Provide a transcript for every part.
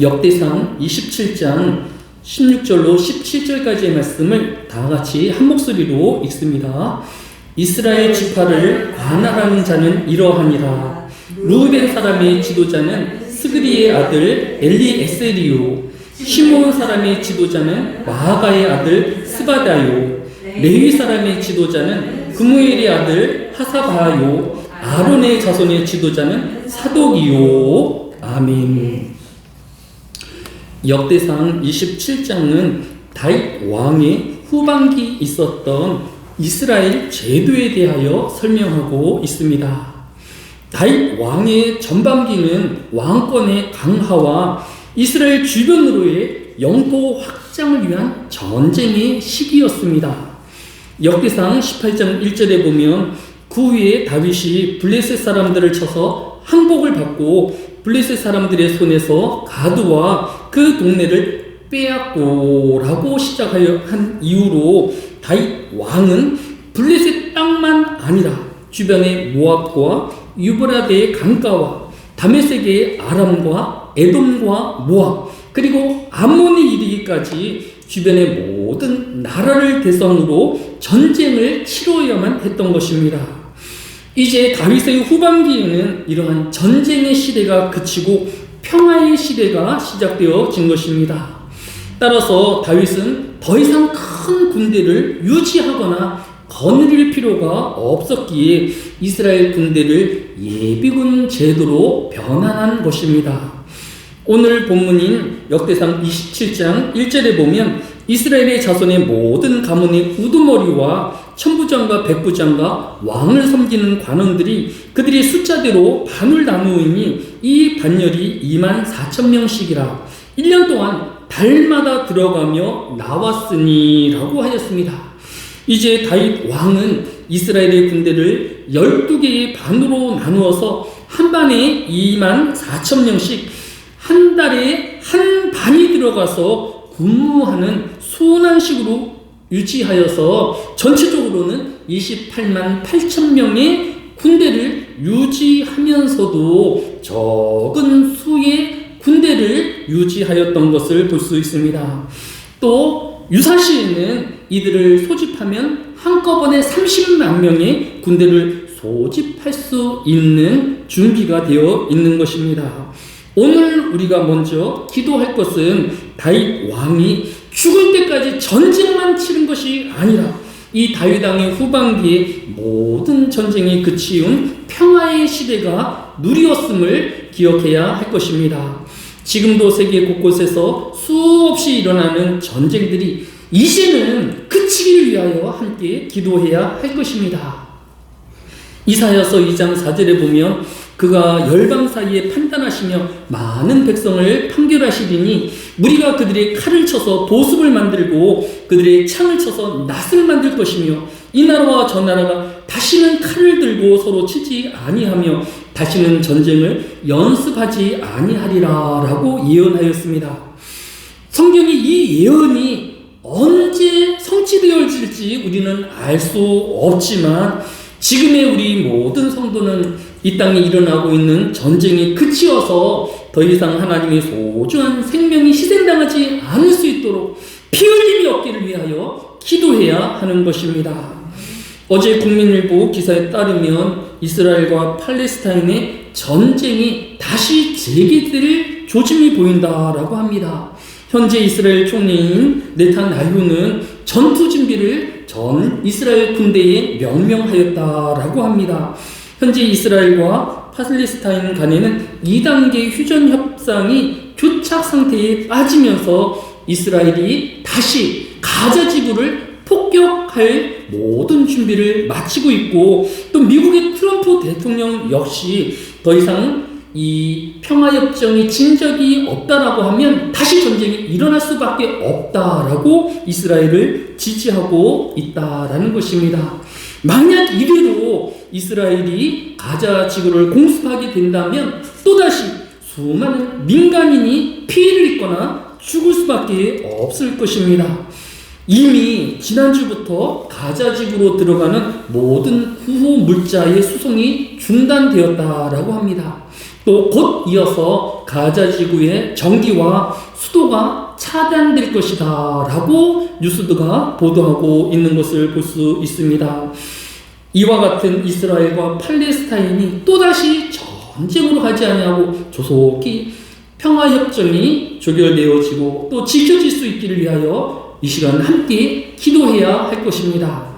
역대상 27장 16절로 17절까지의 말씀을 다 같이 한 목소리로 읽습니다. 이스라엘 지파를 관할하는 자는 이러하니라. 루벤 사람의 지도자는 스그리의 아들 엘리에셀이요. 시몬 사람의 지도자는 마하가의 아들 스바다요. 레위 사람의 지도자는 그무엘의 아들 하사바요. 아론의 자손의 지도자는 사독이요. 아멘. 역대상 27장은 다윗 왕의 후반기 있었던 이스라엘 제도에 대하여 설명하고 있습니다. 다윗 왕의 전반기는 왕권의 강화와 이스라엘 주변으로의 영토 확장을 위한 전쟁의 시기였습니다. 역대상 18장 1절에 보면 그 후에 다윗이 블레셋 사람들을 쳐서 항복을 받고 블레셋 사람들의 손에서 가드와 그 동네를 빼앗고라고 시작하여 한 이후로 다윗 왕은 블레셋 땅만 아니라 주변의 모압과 유브라데의 강가와 다메섹의 아람과 에돔과 모압 그리고 암몬이 이르기까지 주변의 모든 나라를 대상으로 전쟁을 치러야만 했던 것입니다. 이제 다윗의 후반기에는 이러한 전쟁의 시대가 그치고 평화의 시대가 시작되어진 것입니다. 따라서 다윗은 더 이상 큰 군대를 유지하거나 거느릴 필요가 없었기에 이스라엘 군대를 예비군 제도로 변환한 것입니다. 오늘 본문인 역대상 27장 1절에 보면 이스라엘의 자손의 모든 가문의 우두머리와 천부장과 백부장과 왕을 섬기는 관원들이 그들이 숫자대로 반을 나누니 이 반열이 2만 4천 명씩이라 1년 동안 달마다 들어가며 나왔으니라고 하였습니다. 이제 다윗 왕은 이스라엘의 군대를 12개의 반으로 나누어서 한 반에 2만 4천 명씩 한 달에 한 반이 들어가서 근무하는 순환식으로 유지하여서 전체적으로는 28만 8천 명의 군대를 유지하면서도 적은 수의 군대를 유지하였던 것을 볼 수 있습니다. 또 유사시에는 이들을 소집하면 한꺼번에 30만 명의 군대를 소집할 수 있는 준비가 되어 있는 것입니다. 오늘 우리가 먼저 기도할 것은 다윗 왕이 죽을 때까지 전쟁만 치른 것이 아니라 이 다윗 왕의 후반기에 모든 전쟁이 그치운 평화의 시대가 누리었음을 기억해야 할 것입니다. 지금도 세계 곳곳에서 수없이 일어나는 전쟁들이 이제는 그치기를 위하여 함께 기도해야 할 것입니다. 이사야서 2장 4절에 보면 그가 열방 사이에 판단 하시며 많은 백성을 판결하시리니 무리가 그들의 칼을 쳐서 보습을 만들고 그들의 창을 쳐서 낫을 만들 것이며 이 나라와 저 나라가 다시는 칼을 들고 서로 치지 아니하며 다시는 전쟁을 연습하지 아니하리라라고 예언하였습니다. 성경이 이 예언이 언제 성취되어질지 우리는 알 수 없지만 지금의 우리 모든 성도는 이 땅에 일어나고 있는 전쟁이 그치어서 더 이상 하나님의 소중한 생명이 희생당하지 않을 수 있도록 피 흘림이 없기를 위하여 기도해야 하는 것입니다. 어제 국민일보 기사에 따르면 이스라엘과 팔레스타인의 전쟁이 다시 재개될 조짐이 보인다라고 합니다. 현재 이스라엘 총리인 네탄야후는 전투 준비를 전 이스라엘 군대에 명명하였다라고 합니다. 현재 이스라엘과 팔레스타인 간에는 2단계 휴전 협상이 교착 상태에 빠지면서 이스라엘이 다시 가자 지구를 폭격할 모든 준비를 마치고 있고 또 미국의 트럼프 대통령 역시 더 이상 이 평화협정이 진적이 없다라고 하면 다시 전쟁이 일어날 수밖에 없다라고 이스라엘을 지지하고 있다라는 것입니다. 만약 이대로 이스라엘이 가자 지구를 공습하게 된다면 또다시 수많은 민간인이 피해를 입거나 죽을 수밖에 없을 것입니다. 이미 지난주부터 가자 지구로 들어가는 모든 구호 물자의 수송이 중단되었다라고 합니다. 또 곧 이어서 가자 지구의 전기와 수도가 차단될 것이다 라고 뉴스드가 보도하고 있는 것을 볼 수 있습니다. 이와 같은 이스라엘과 팔레스타인이 또다시 전쟁으로 가지 아니하고 조속히 평화협정이 조결되어지고 또 지켜질 수 있기를 위하여 이 시간 함께 기도해야 할 것입니다.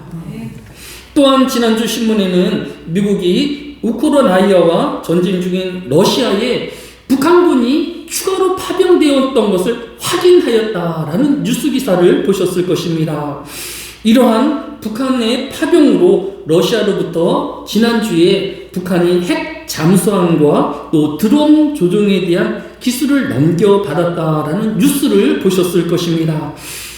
또한 지난주 신문에는 미국이 우크라이나와 전쟁 중인 러시아에 북한군이 추가로 파병되었던 것을 확인하였다라는 뉴스 기사를 보셨을 것입니다. 이러한 북한의 파병으로 러시아로부터 지난주에 북한이 핵 잠수함과 또 드론 조종에 대한 기술을 넘겨받았다라는 뉴스를 보셨을 것입니다.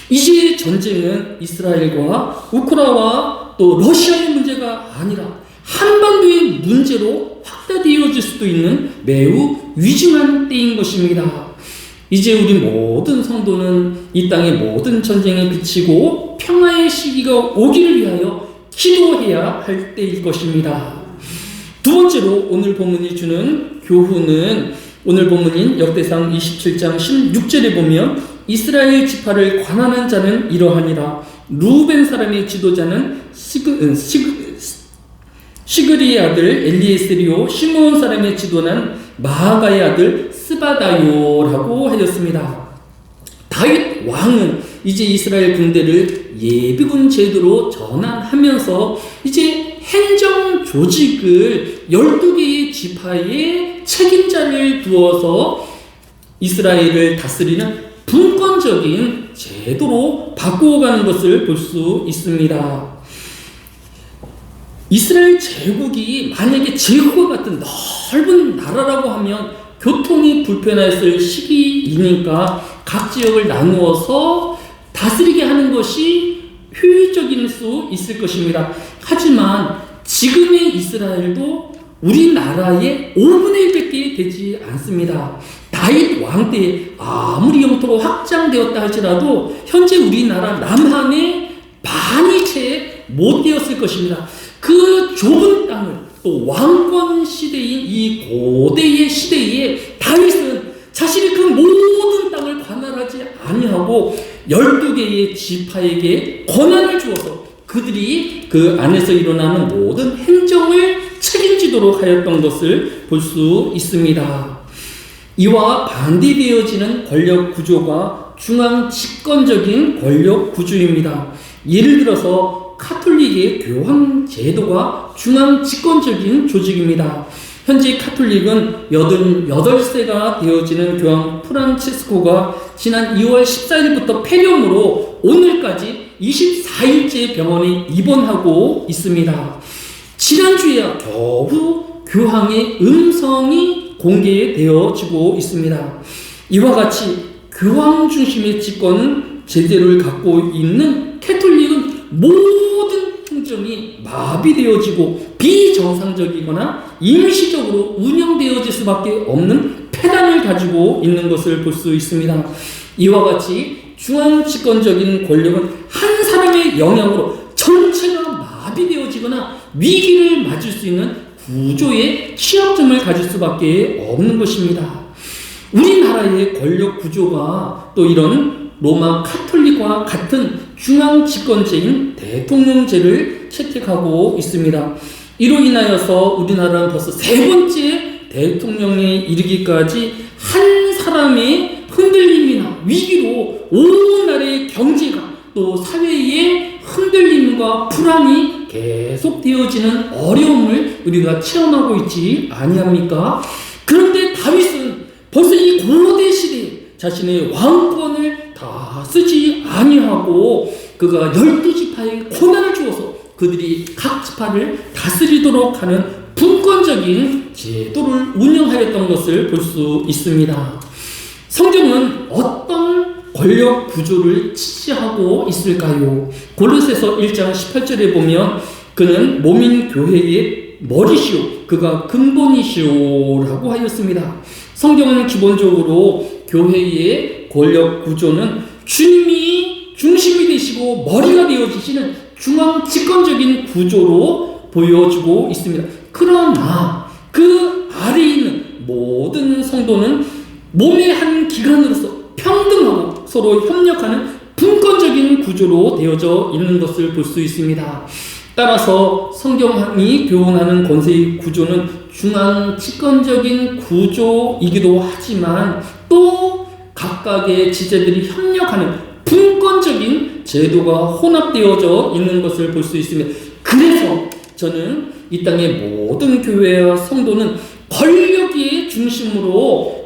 이제 전쟁은 이스라엘과 우크라와 또 러시아의 문제가 아니라 한반도의 문제로 확대되어질 수도 있는 매우 위중한 때인 것입니다. 이제 우리 모든 성도는 이 땅의 모든 전쟁에 그치고 평화의 시기가 오기를 위하여 기도해야 할 때일 것입니다. 두 번째로 오늘 본문이 주는 교훈은 오늘 본문인 역대상 27장 16절에 보면 이스라엘 지파를 관하는 자는 이러하니라 루벤 사람의 지도자는 시그, 시그, 시그리의 아들 엘리에스리오 시므온 사람의 지도는 마하가의 아들 스바다요라고 하였습니다. 다윗 왕은 이제 이스라엘 군대를 예비군 제도로 전환하면서 이제 행정 조직을 12개의 지파에 책임자를 두어서 이스라엘을 다스리는 분권적인 제도로 바꾸어가는 것을 볼 수 있습니다. 이스라엘 제국이 만약에 제국과 같은 넓은 나라라고 하면 교통이 불편했을 시기이니까 각 지역을 나누어서 다스리게 하는 것이 효율적일 수 있을 것입니다. 하지만 지금의 이스라엘도 우리나라의 5분의 1밖에 되지 않습니다. 다윗 왕 때 아무리 영토가 확장되었다 할지라도 현재 우리나라 남한의 반이 채 못 되었을 것입니다. 그 좁은 땅을 또 왕권 시대인 이 고대의 시대에 다윗은 자신이 그 모든 땅을 관할하지 아니하고 12개의 지파에게 권한을 주어서 그들이 그 안에서 일어나는 모든 행정을 책임지도록 하였던 것을 볼 수 있습니다. 이와 반대되어지는 권력 구조가 중앙 집권적인 권력 구조입니다. 예를 들어서 카톨릭의 교황 제도가 중앙 집권적인 조직입니다. 현재 카톨릭은 88세가 되어지는 교황 프란치스코가 지난 2월 14일부터 폐렴으로 오늘까지 24일째 병원에 입원하고 있습니다. 지난주에야 겨우 교황의 음성이 공개되어지고 있습니다. 이와 같이 교황 중심의 집권 제대를 갖고 있는 캐톨릭은 모든 행정이 마비되어지고 비정상적이거나 임시적으로 운영되어질 수밖에 없는 폐단을 가지고 있는 것을 볼 수 있습니다. 이와 같이 중앙 집권적인 권력은 한 사람의 영향으로 전체가 마비되어지거나 위기를 맞을 수 있는 구조의 취약점을 가질 수밖에 없는 것입니다. 우리나라의 권력 구조가 또 이런 로마 카톨릭과 같은 중앙 집권제인 대통령제를 채택하고 있습니다. 이로 인하여서 우리나라는 벌써 세 번째 대통령에 이르기까지 한 사람의 흔들림이나 위기로 온 나라의 경제가 또 사회의 흔들림과 불안이 계속되어지는 어려움을 우리가 체험하고 있지 아니합니까? 그런데 다윗은 벌써 이 고대 시대에 자신의 왕권을 다 쓰지 아니하고 그가 열두 지파에 권한을 주어서 그들이 각 지파를 다스리도록 하는 분권적인 제도를 운영하였던 것을 볼 수 있습니다. 성경은 어떤 권력 구조를 지시하고 있을까요? 골로새서 1장 18절에 보면 그는 몸인 교회의 머리시오 그가 근본이시오라고 하였습니다. 성경은 기본적으로 교회의 권력 구조는 주님이 중심이 되시고 머리가 되어지시는 중앙 집권적인 구조로 보여지고 있습니다. 그러나 그 아래에 있는 모든 성도는 몸의 한 기관으로서 평등하고 서로 협력하는 분권적인 구조로 되어져 있는 것을 볼 수 있습니다. 따라서 성경이 교훈하는 권세의 구조는 중앙 집권적인 구조이기도 하지만 또 각각의 지체들이 협력하는 분권적인 제도가 혼합되어져 있는 것을 볼 수 있습니다. 그래서 저는 이 땅의 모든 교회와 성도는 권력의 중심으로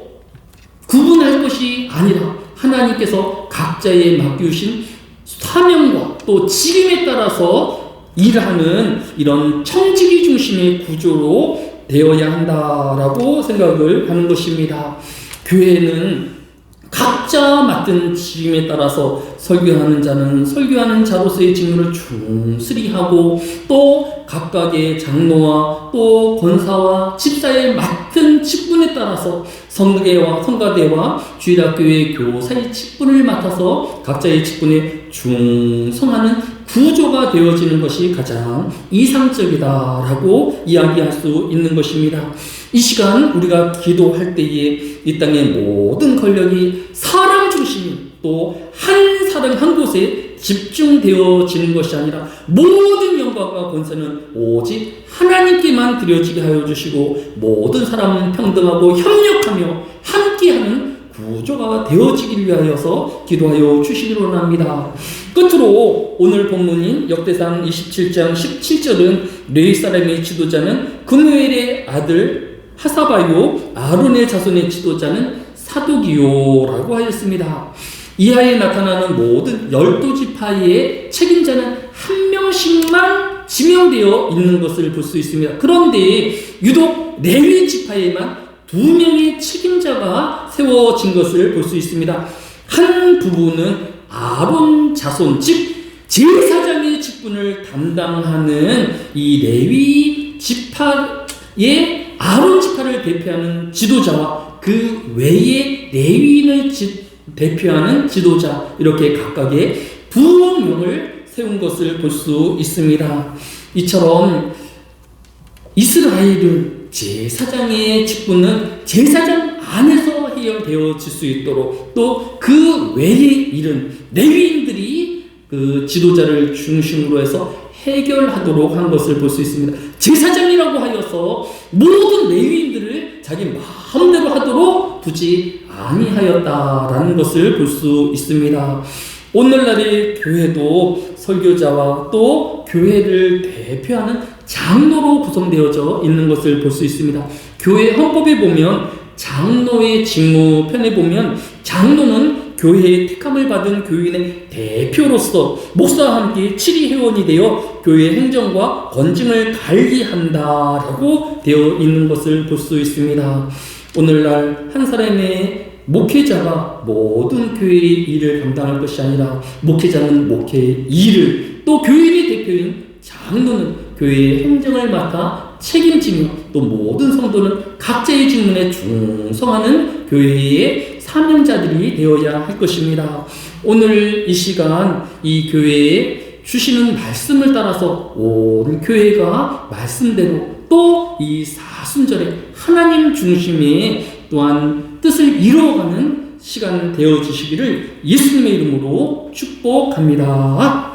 구분할 것이 아니라 하나님께서 각자의 맡기신 사명과 또 직임에 따라서 일하는 이런 청지기 중심의 구조로 되어야 한다라고 생각을 하는 것입니다. 교회는 각자 맡은 직임에 따라서 설교하는 자는 설교하는 자로서의 직무를 충실히 하고 또 각각의 장로와 또 권사와 집사의 맡은 직분에 따라서 성계와 성가대와 주일학교의 교사의 직분을 맡아서 각자의 직분에 충성하는 구조가 되어지는 것이 가장 이상적이다라고 이야기할 수 있는 것입니다. 이 시간 우리가 기도할 때에 이 땅의 모든 권력이 사람 중심이 또한 사람 한 곳에 집중되어지는 것이 아니라 모든 영광과 권세는 오직 하나님께만 드려지게 하여 주시고 모든 사람은 평등하고 협력하며 함께하는 구조가 되어지길 위하여서 기도하여 주시기를 원합니다. 끝으로 오늘 본문인 역대상 27장 17절은 레위 사람의 지도자는 금요일의 아들 하사바요 아론의 자손의 지도자는 사독이요라고 하였습니다. 이하에 나타나는 모든 열두 지파의 책임자는 한 명씩만 지명되어 있는 것을 볼 수 있습니다. 그런데 유독 레위 지파에만 두 명의 책임자가 세워진 것을 볼 수 있습니다. 한 부분은 아론 자손 즉 제사장의 직분을 담당하는 이 레위 지파의 아론 지파를 대표하는 지도자와 그 외의 레위인을 지, 대표하는 지도자 이렇게 각각의 두 명을 세운 것을 볼 수 있습니다. 이처럼 이스라엘은 제사장의 직분은 제사장 안에서 해결되어질 수 있도록 또 그 외의 일은 레위인들이 그 지도자를 중심으로 해서 해결하도록 한 것을 볼 수 있습니다. 제사장이라고 하여서 모든 레위인들을 자기 마음대로 하도록 두지 아니하였다라는 것을 볼 수 있습니다. 오늘날의 교회도 설교자와 또 교회를 대표하는 장로로 구성되어져 있는 것을 볼 수 있습니다. 교회 헌법에 보면 장로의 직무 편에 보면 장로는 교회의 택함을 받은 교인의 대표로서 목사와 함께 7위 회원이 되어 교회 행정과 건증을 관리한다라고 되어 있는 것을 볼 수 있습니다. 오늘날 한 사람의 목회자가 모든 교회의 일을 감당할 것이 아니라 목회자는 목회의 일을 또 교인의 대표인 장로는 교회의 행정을 맡아 책임지며 또 모든 성도는 각자의 직문에 충성하는 교회의 사명자들이 되어야 할 것입니다. 오늘 이 시간 이 교회에 주시는 말씀을 따라서 온 교회가 말씀대로 또 이 사순절에 하나님 중심의 또한 뜻을 이루어가는 시간 되어 주시기를 예수님의 이름으로 축복합니다.